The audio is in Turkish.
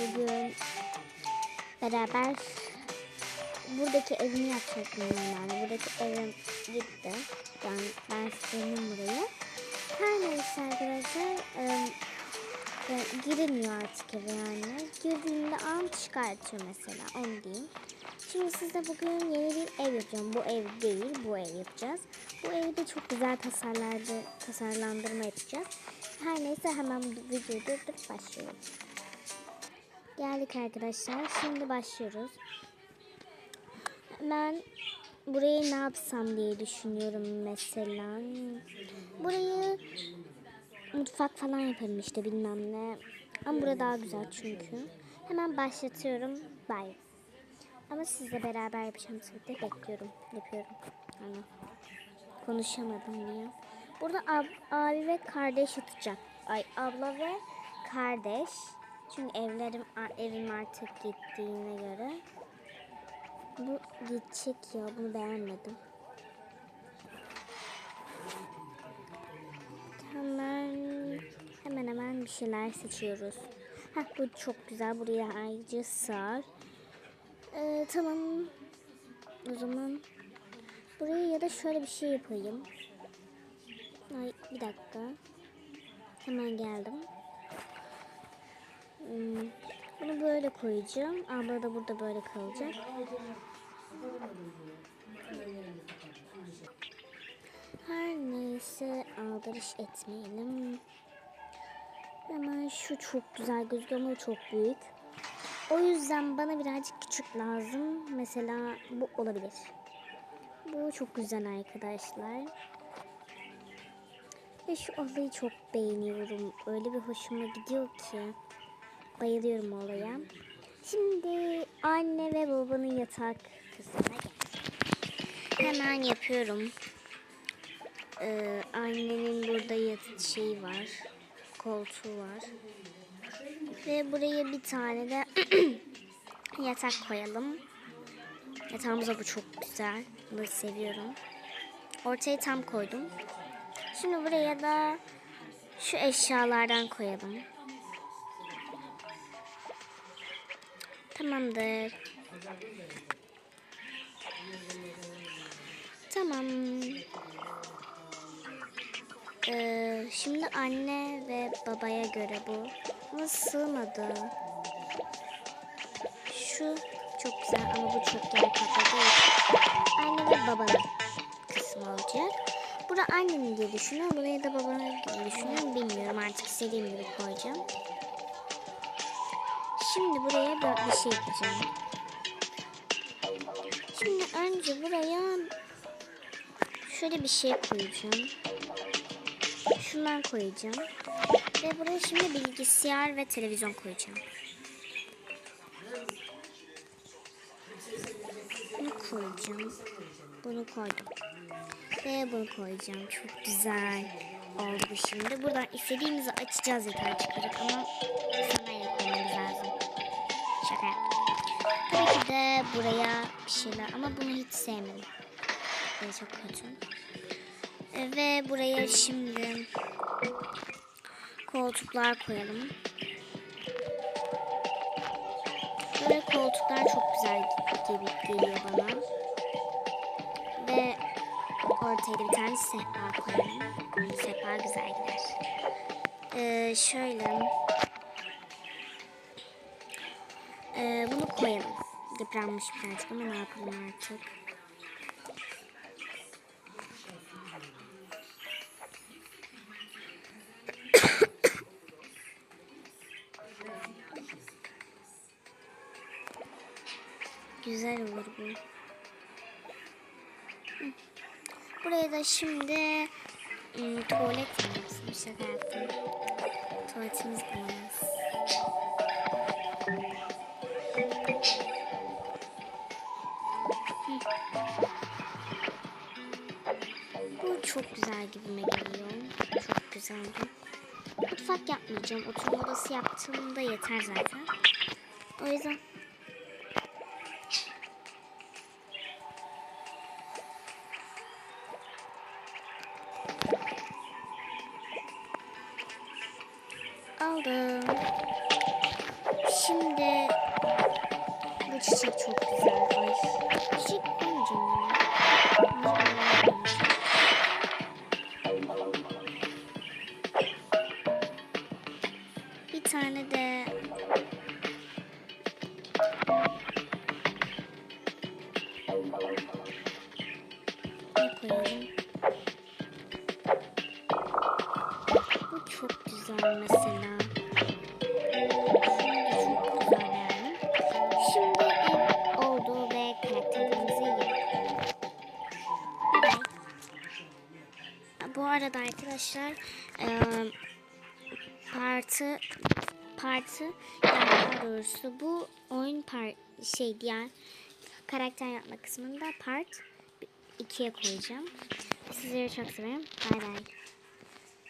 bugün beraber buradaki evimi yapacaktım yani. Buradaki evim gitti. Yani ben sildim burayı. Her neyse arkadaşlar e, e, girilmiyor artık eve yani. Girdiğimde an çıkartıyor mesela onu diyeyim. Şimdi size bugün yeni bir ev yapacağım. Bu ev değil, bu ev yapacağız. Bu evde çok güzel tasarlarda, tasarlandırma yapacağız. Her neyse hemen videoyu durdurup başlıyoruz. Geldik arkadaşlar. Şimdi başlıyoruz. Ben burayı ne yapsam diye düşünüyorum mesela. Burayı mutfak falan yaparım işte bilmem ne. Ama burada daha güzel çünkü. Hemen başlatıyorum. Bye. Ama sizle beraber yapacağım de bekliyorum. Yapıyorum. Hani konuşamadım diye. Burada ab- abi ve kardeş yatacak. Ay abla ve kardeş. Çünkü evlerim evim artık gittiğine göre. Bu gidecek ya bunu beğenmedim. Hemen hemen hemen bir şeyler seçiyoruz. Heh, bu çok güzel. Buraya ayrıca sığar. Ee, tamam. O zaman buraya ya da şöyle bir şey yapayım. Ay bir dakika. Hemen geldim. Hmm, Bunu böyle koyacağım. Abla da burada böyle kalacak. Her neyse aldırış etmeyelim. Hemen şu çok güzel gözüküyor ama çok büyük. O yüzden bana birazcık küçük lazım. Mesela bu olabilir. Bu çok güzel arkadaşlar. Ve şu olayı çok beğeniyorum. Öyle bir hoşuma gidiyor ki. Bayılıyorum olaya. Şimdi anne ve babanın yatak kısmına geldik. Hemen yapıyorum. Ee, annenin burada yat şeyi var. Koltuğu var. Ve buraya bir tane de yatak koyalım. Yatağımız da bu çok güzel. Bunu seviyorum. Ortaya tam koydum. Şimdi buraya da şu eşyalardan koyalım. Tamamdır. Tamam. Ee, şimdi anne ve babaya göre bu. Ama sığmadı. Şu çok güzel ama bu çok yer kapladığı için. Anne ve babanın kısmı olacak. Bura annemin diye düşünüyorum. Buraya da babanın gibi düşünüyorum. Bilmiyorum artık istediğim gibi koyacağım. Şimdi buraya bir şey yapacağım. Şimdi önce buraya şöyle bir şey koyacağım. Şundan koyacağım. Ve buraya şimdi bilgisayar ve televizyon koyacağım. Bunu koyacağım. Bunu koydum. Ve bunu koyacağım. Çok güzel oldu şimdi. Buradan istediğimizi açacağız yeter çıkarıp ama Tabii ki de buraya bir şeyler ama bunu hiç sevmedim. Böyle çok kötü. E, Ve buraya şimdi koltuklar koyalım. Böyle koltuklar çok güzel gibi geliyor bana. Ve ortaya bir tane sehpa koyalım. Sehpa güzel gider. Ee, şöyle. Ee, bunu koyalım. Yıpranmış birazcık ama ne yapalım artık. Güzel olur bu. Buraya da şimdi ım, tuvalet yaptım. Tuvaletimiz olmaz. Çok güzel gibime geliyor. Çok güzeldi. Mutfak yapmayacağım. Oturma odası yaptığımda yeter zaten. O yüzden aldım. Şimdi bu çiçek çok tane de ne koyalım? Bu çok güzel mesela. Bu arada arkadaşlar eee, partı partı yani daha doğrusu bu oyun par şey diğer karakter yapma kısmında part 2'ye koyacağım. Sizleri çok severim. Bay bay.